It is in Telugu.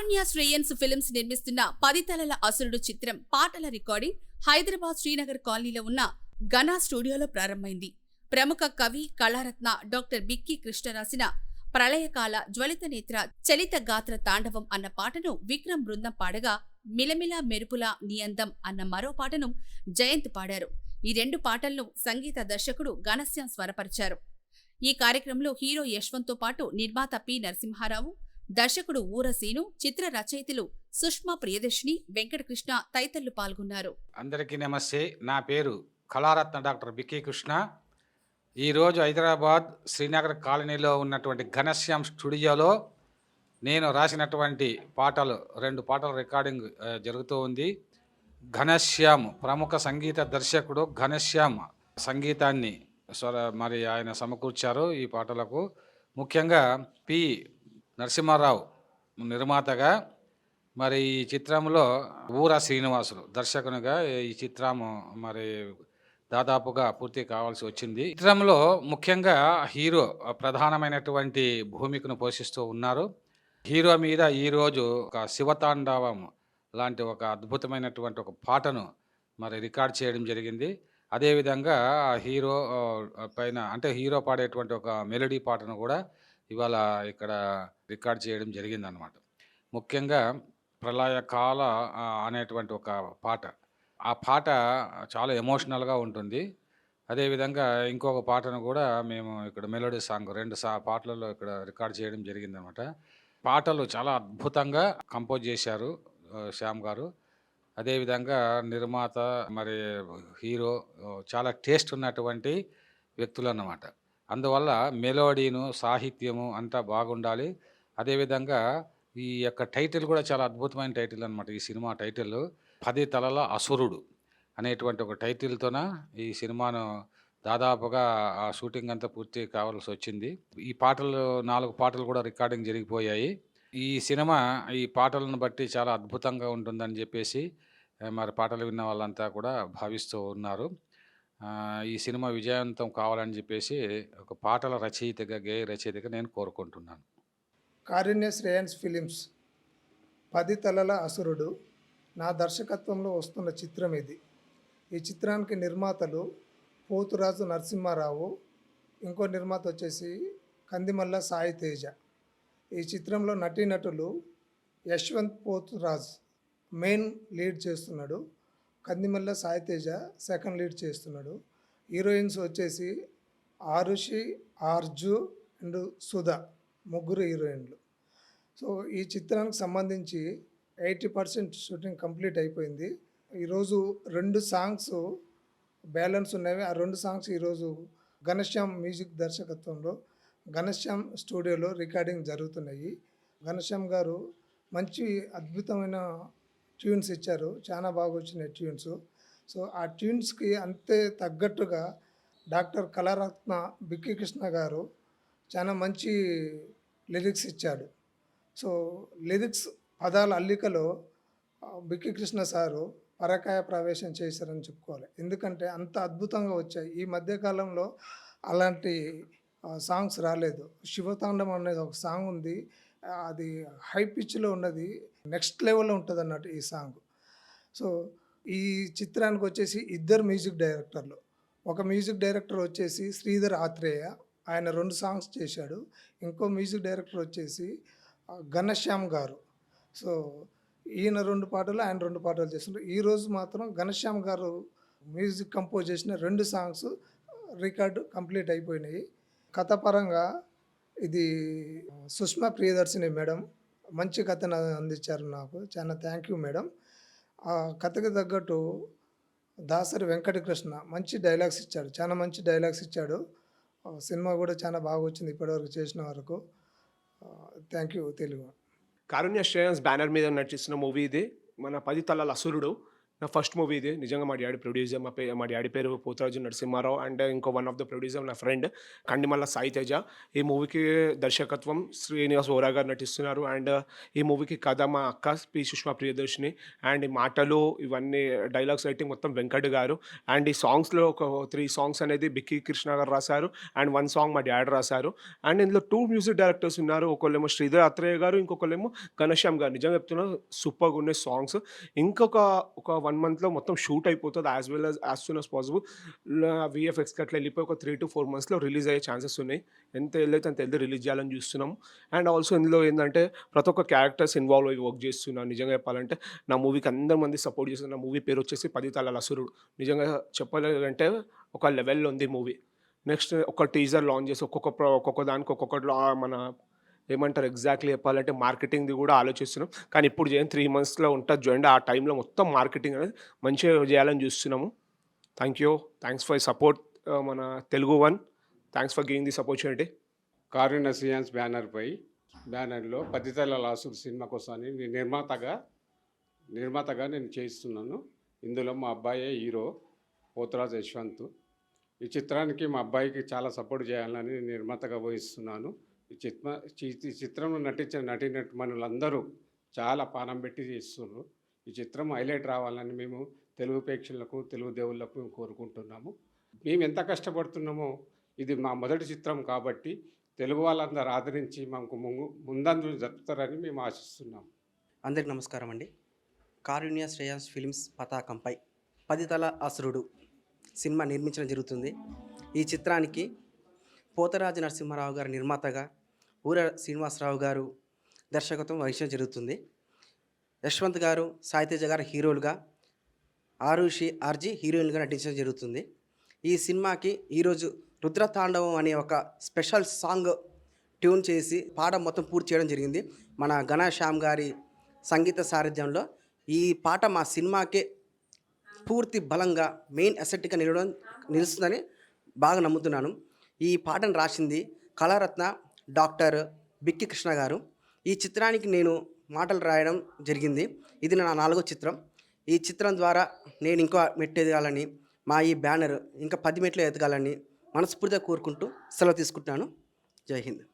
అరణ్య శ్రేయన్స్ ఫిల్మ్స్ నిర్మిస్తున్న పది తలల అసురుడు చిత్రం పాటల రికార్డింగ్ హైదరాబాద్ శ్రీనగర్ కాలనీలో ఉన్న ఘనా స్టూడియోలో ప్రారంభమైంది. ప్రముఖ కవి కళారత్న డాక్టర్ బిక్కి కృష్ణ రాసిన ప్రళయకాల జ్వలిత నేత్ర చలిత గాత్ర తాండవం అన్న పాటను విక్రమ్ బృందం పాడగా మిలమిల మెరుపుల నియందం అన్న మరో పాటను జయంత్ పాడారు. ఈ రెండు పాటలను సంగీత దర్శకుడు ఘనశ్యాం స్వరపరిచారు. ఈ కార్యక్రమంలో హీరో యశ్వంత్తో పాటు నిర్మాత పి నరసింహారావు దర్శకుడు ఊరసీను చిత్ర రచయితలు సుష్మా ప్రియదర్శిని వెంకటకృష్ణ తదితరులు పాల్గొన్నారు. అందరికీ నమస్తే. నా పేరు కళారత్న డాక్టర్ బిక్కి కృష్ణ. ఈరోజు హైదరాబాద్ శ్రీనగర్ కాలనీలో ఉన్నటువంటి ఘనశ్యామ్ స్టూడియోలో నేను రాసినటువంటి పాటలు రెండు పాటల రికార్డింగ్ జరుగుతూ ఉంది. ఘనశ్యామ్ ప్రముఖ సంగీత దర్శకుడు ఘనశ్యామ్ సంగీతాన్ని స్వర మరి ఆయన సమకూర్చారు ఈ పాటలకు. ముఖ్యంగా పి నరసింహారావు నిర్మాతగా మరి ఈ చిత్రంలో ఊరా శ్రీనివాసులు దర్శకునిగా ఈ చిత్రము మరి దాదాపుగా పూర్తి కావాల్సి వచ్చింది. చిత్రంలో ముఖ్యంగా హీరో ప్రధానమైనటువంటి భూమికను పోషిస్తూ ఉన్నారు. హీరో మీద ఈరోజు ఒక శివతాండవం లాంటి ఒక అద్భుతమైనటువంటి ఒక పాటను మరి రికార్డ్ చేయడం జరిగింది. అదేవిధంగా ఆ హీరో పైన అంటే హీరో పాడేటువంటి ఒక మెలడీ పాటను కూడా ఇవాళ ఇక్కడ రికార్డ్ చేయడం జరిగింది అనమాట ముఖ్యంగా ప్రళయకాల అనేటువంటి ఒక పాట. ఆ పాట చాలా ఎమోషనల్గా ఉంటుంది. అదేవిధంగా ఇంకొక పాటను కూడా మేము ఇక్కడ మెలోడీ సాంగ్ రెండు సా పాటలలో ఇక్కడ రికార్డ్ చేయడం జరిగిందనమాట పాటలు చాలా అద్భుతంగా కంపోజ్ చేశారు శ్యామ్ గారు. అదేవిధంగా నిర్మాత మరి హీరో చాలా టేస్ట్ ఉన్నటువంటి వ్యక్తులు అన్నమాట అందువల్ల మెలోడీను సాహిత్యము అంతా బాగుండాలి. అదేవిధంగా ఈ యొక్క టైటిల్ కూడా చాలా అద్భుతమైన టైటిల్ అనమాట ఈ సినిమా టైటిల్. పది తలల అసురుడు అనేటువంటి ఒక టైటిల్తోన ఈ సినిమాను దాదాపుగా ఆ షూటింగ్ అంతా పూర్తి కావాల్సి వచ్చింది. ఈ పాటలు నాలుగు పాటలు కూడా రికార్డింగ్ జరిగిపోయాయి. ఈ సినిమా ఈ పాటలను బట్టి చాలా అద్భుతంగా ఉంటుందని చెప్పేసి మరి పాటలు విన్న వాళ్ళంతా కూడా భావిస్తూ ఉన్నారు. ఈ సినిమా విజయవంతం కావాలని చెప్పేసి ఒక పాటల రచయితగా గేయ రచయితగా నేను కోరుకుంటున్నాను. కారుణ్య శ్రేయన్స్ ఫిలిమ్స్ పది తలల అసురుడు నా దర్శకత్వంలో వస్తున్న చిత్రం ఇది. ఈ చిత్రానికి నిర్మాతలు పోతురాజు నరసింహారావు ఇంకో నిర్మాత వచ్చేసి కందిమల్ల సాయి తేజ. ఈ చిత్రంలో నటీనటులు యశ్వంత్ పోతురాజ్ మెయిన్ లీడ్ చేస్తున్నాడు. కందిమల్ల సాయితేజ సెకండ్ లీడ్ చేస్తున్నాడు. హీరోయిన్స్ వచ్చేసి ఆరుషి ఆర్జు అండ్ సుధా ముగ్గురు హీరోయిన్లు. సో ఈ చిత్రానికి సంబంధించి ఎయిటీ పర్సెంట్ షూటింగ్ కంప్లీట్ అయిపోయింది. ఈరోజు రెండు సాంగ్స్ బ్యాలెన్స్ ఉన్నవి. ఆ రెండు సాంగ్స్ ఈరోజు ఘనశ్యామ్ మ్యూజిక్ దర్శకత్వంలో ఘనశ్యామ్ స్టూడియోలో రికార్డింగ్ జరుగుతున్నాయి. ఘనశ్యామ్ గారు మంచి అద్భుతమైన ట్యూన్స్ ఇచ్చారు. చాలా బాగా వచ్చినాయి ట్యూన్స్. సో ఆ ట్యూన్స్కి అంతే తగ్గట్టుగా డాక్టర్ కళారత్న బిక్కి కృష్ణ గారు చాలా మంచి లిరిక్స్ ఇచ్చాడు. సో లిరిక్స్ పదాల అల్లికలో బిక్కి కృష్ణ సారు పరకాయ ప్రవేశం చేశారని చెప్పుకోవాలి. ఎందుకంటే అంత అద్భుతంగా వచ్చాయి. ఈ మధ్యకాలంలో అలాంటి సాంగ్స్ రాలేదు. శివతాండం అనేది ఒక సాంగ్ ఉంది. అది హై పిచ్లో ఉన్నది నెక్స్ట్ లెవెల్లో ఉంటుంది అన్నట్టు ఈ సాంగ్. సో ఈ చిత్రానికి వచ్చేసి ఇద్దరు మ్యూజిక్ డైరెక్టర్లు. ఒక మ్యూజిక్ డైరెక్టర్ వచ్చేసి శ్రీధర్ ఆత్రేయ ఆయన రెండు సాంగ్స్ చేశాడు. ఇంకో మ్యూజిక్ డైరెక్టర్ వచ్చేసి ఘనశ్యామ్ గారు. సో ఈయన రెండు పాటలు ఆయన రెండు పాటలు చేస్తున్నారు ఈరోజు మాత్రం ఘనశ్యామ్ గారు మ్యూజిక్ కంపోజ్ చేసిన రెండు సాంగ్స్ రికార్డు కంప్లీట్ అయిపోయినాయి. కథపరంగా ఇది సుష్మా ప్రియదర్శిని మేడం. మంచి కథను అందించారు నాకు. చాలా థ్యాంక్ యూ మేడం. ఆ కథకు తగ్గట్టు దాసరి వెంకటకృష్ణ మంచి డైలాగ్స్ ఇచ్చాడు. చాలా మంచి డైలాగ్స్ ఇచ్చాడు. సినిమా కూడా చాలా బాగా వచ్చింది ఇప్పటివరకు చేసిన వరకు. Thank you Telugu. Karunya Shreyans banner మీద నటిస్తున్న మూవీ ఇది. మన పది తలాల అసురుడు. నా ఫస్ట్ మూవీ ఇది. నిజంగా మా డాడీ ప్రొడ్యూసర్ మా పే మా డాడీ పేరు పోతరాజు నరసింహారావు అండ్ ఇంకో వన్ ఆఫ్ ద ప్రొడ్యూసర్ నా ఫ్రెండ్ కండిమల్ల సాయి తేజ ఈ మూవీకి దర్శకత్వం శ్రీనివాస్ ఓరా గారు నటిస్తున్నారు అండ్ ఈ మూవీకి కథ మా అక్క పి. సుష్మా ప్రియదర్శిని అండ్ ఈ మాటలు ఇవన్నీ డైలాగ్స్ రైటింగ్ మొత్తం వెంకట్ గారు అండ్ ఈ సాంగ్స్లో ఒక త్రీ సాంగ్స్ అనేది బిక్కీ కృష్ణ గారు రాశారు అండ్ వన్ సాంగ్ మా డాడీ రాశారు. అండ్ ఇందులో టూ మ్యూజిక్ డైరెక్టర్స్ ఉన్నారు. ఒకళ్ళేమో శ్రీధర్ అత్రేయ గారు ఇంకొకళ్ళేమో ఘనశ్యామ్ గారు. నిజంగా చెప్తున్నారు సూపర్గా ఉన్నాయి సాంగ్స్ ఇంకొక ఒక వన్ మంత్లో మొత్తం షూట్ అయిపోతుంది as well as as soon as possible VFX అట్లా వెళ్ళిపోయి ఒక త్రీ టు ఫోర్ మంత్స్లో రిలీజ్ అయ్యే ఛాన్సెస్ ఉన్నాయి. ఎంత వెళ్ళైతే అంత వెళ్ళి రిలీజ్ చేయాలని చూస్తున్నాం అండ్ ఆల్సో ఇందులో ఏంటంటే ప్రతి ఒక్క క్యారెక్టర్స్ ఇన్వాల్వ్ అయ్యి వర్క్ చేస్తున్నాను నిజంగా చెప్పాలంటే నా మూవీకి అందరి మంది సపోర్ట్ చేస్తున్న నా మూవీ పేరు వచ్చేసి పది తలాల అసురుడు. నిజంగా చెప్పాలంటే ఒక లెవెల్లో ఉంది మూవీ నెక్స్ట్ ఒక టీజర్ లాంచ్ చేసి ఒక్కొక్క ప్ర- ఒక్కొక్క దానికి ఒక్కొక్కటి మన ఏమంటారు ఎగ్జాక్ట్లీ చెప్పాలంటే మార్కెటింగ్ది కూడా ఆలోచిస్తున్నాం. కానీ ఇప్పుడు చేయండి త్రీ మంత్స్లో ఉంటుంది చూడండి ఆ టైంలో మొత్తం మార్కెటింగ్ అనేది మంచిగా చేయాలని చూస్తున్నాము. Thank you. Thanks for support మన Telugu one. Thanks for giving this opportunity. Karunya Shreyans బ్యానర్పై బ్యానర్లో పదితల లాసుడు సినిమా కోసాన్ని నేను నిర్మాతగా నిర్మాతగా నేను చేయిస్తున్నాను. ఇందులో మా అబ్బాయే హీరో పోతరాజ్ యశ్వంత్. ఈ చిత్రానికి మా అబ్బాయికి చాలా సపోర్ట్ చేయాలని నేను నిర్మాతగా వహిస్తున్నాను. ఈ ఈ చిత్రంలో నటించిన నటీనటుమణులందరూ చాలా పానం పెట్టి చేస్తున్నారు ఈ చిత్రం హైలైట్ రావాలని మేము తెలుగు ప్రేక్షకులకు తెలుగు దేవుళ్ళకు మేము కోరుకుంటున్నాము. మేము ఎంత కష్టపడుతున్నామో ఇది మా మొదటి చిత్రం కాబట్టి తెలుగు వాళ్ళందరూ ఆదరించి మాకు ముందు ముందందు జరుపుతారని మేము ఆశిస్తున్నాం అందరికి నమస్కారం అండి. కారుణ్య శ్రేయాన్స్ ఫిలిమ్స్ పతాకంపై పదితల అసురుడు సినిమా నిర్మించడం జరుగుతుంది. ఈ చిత్రానికి పోతరాజు నరసింహారావు గారు నిర్మాతగా ఊర శ్రీనివాసరావు గారు దర్శకత్వం వహించడం జరుగుతుంది. యశ్వంత్ గారు సాయితేజ గారు హీరోలుగా ఆరుషి ఆర్జీ హీరోయిన్గా నటించడం జరుగుతుంది. ఈ సినిమాకి ఈరోజు రుద్రతాండవం అనే ఒక స్పెషల్ సాంగ్ ట్యూన్ చేసి పాట మొత్తం పూర్తి చేయడం జరిగింది. మన ఘనశ్యామ్ గారి సంగీత సారథ్యంలో ఈ పాట మా సినిమాకే పూర్తి బలంగా మెయిన్ అసెట్గా నిలవడం నిలుస్తుందని బాగా నమ్ముతున్నాను. ఈ పాటను రాసింది కళారత్న డాక్టర్ బిక్కి కృష్ణ గారు. ఈ చిత్రానికి నేను మాటలు రాయడం జరిగింది. ఇది నా నాలుగో చిత్రం. ఈ చిత్రం ద్వారా నేను ఇంకా మెట్టు ఎదగాలని మా ఈ బ్యానర్ ఇంకా పది మెట్లు ఎదగాలని మనస్ఫూర్తిగా కోరుకుంటూ సెలవు తీసుకుంటున్నాను. జై హింద్.